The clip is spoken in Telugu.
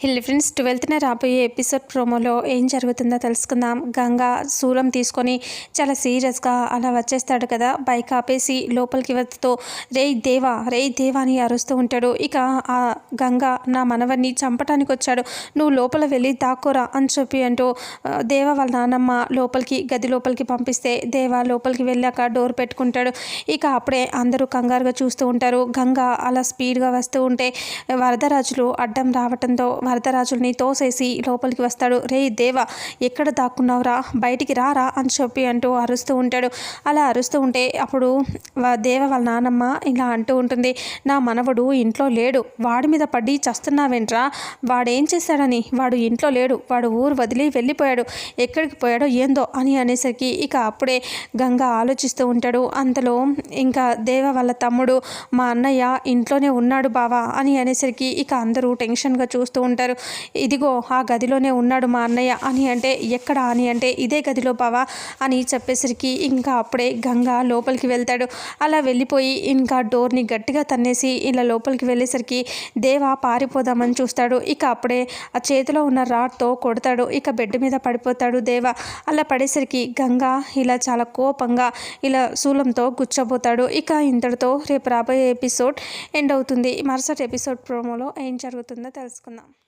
హిల్ ఫ్రెండ్స్ ట్వెల్త్న రాబోయే ఎపిసోడ్ ప్రోమోలో ఏం జరుగుతుందో తెలుసుకుందాం. గంగా శూలం తీసుకొని చాలా సీరియస్గా అలా వచ్చేస్తాడు కదా. బైక్ ఆపేసి లోపలికి వస్తూ రే దేవా రే దేవా అని అరుస్తూ ఉంటాడు. ఇక ఆ గంగా నా మనవన్ని చంపటానికి వచ్చాడు. నువ్వు లోపల వెళ్ళి దాక్కోరా అని చెప్పి అంటూ దేవ వాళ్ళ నాన్నమ్మ లోపలికి గది లోపలికి పంపిస్తే దేవ లోపలికి వెళ్ళాక డోర్ పెట్టుకుంటాడు. ఇక అప్పుడే అందరూ కంగారుగా చూస్తూ ఉంటారు. గంగా అలా స్పీడ్గా వస్తూ ఉంటే వరదరాజులు అడ్డం రావటంతో వరదరాజుల్ని తోసేసి లోపలికి వస్తాడు. రే దేవ ఎక్కడ దాక్కున్నావురా? బయటికి రారా? అని చెప్పి అంటూ అరుస్తూ ఉంటాడు. అలా అరుస్తూ ఉంటే అప్పుడు దేవ వాళ్ళ నానమ్మ ఇలా అంటూ ఉంటుంది. నా మనవడు ఇంట్లో లేడు. వాడి మీద పడి చస్తున్నావేంట్రా? వాడేం చేశాడని? వాడు ఇంట్లో లేడు. వాడు ఊరు వదిలి వెళ్ళిపోయాడు. ఎక్కడికి పోయాడో ఏందో? అని అనేసరికి ఇక అప్పుడే గంగ ఆలోచిస్తూ ఉంటాడు. అంతలో ఇంకా దేవ వాళ్ళ తమ్ముడు మా అన్నయ్య ఇంట్లోనే ఉన్నాడు బావా అని అనేసరికి ఇక అందరూ టెన్షన్గా చూస్తూ ఉంటారు. అంటారు. ఇదిగో ఆ గదిలోనే ఉన్నాడు మా అన్నయ్య. అని అంటే ఎక్కడ అని అంటే ఇదే గదిలో బావా అని చెప్పేసరికి ఇంకా అప్పుడే గంగ లోపలికి వెళ్తాడు. అలా వెళ్ళిపోయి ఇంకా డోర్ని గట్టిగా తన్నేసి ఇలా లోపలికి వెళ్ళేసరికి దేవ పారిపోదామని చూస్తాడు. ఇక అప్పుడే ఆ చేతిలో ఉన్న రాడ్తో కొడతాడు. ఇక బెడ్ మీద పడిపోతాడు దేవ. అలా పడేసరికి గంగ ఇలా చాలా కోపంగా ఇలా శూలంతో గుచ్చబోతాడు. ఇక ఇంతటితో రేపు రాబోయే ఎపిసోడ్ ఎండ్ అవుతుంది. మరుసటి ఎపిసోడ్ ప్రోమోలో ఏం జరుగుతుందో తెలుసుకుందాం.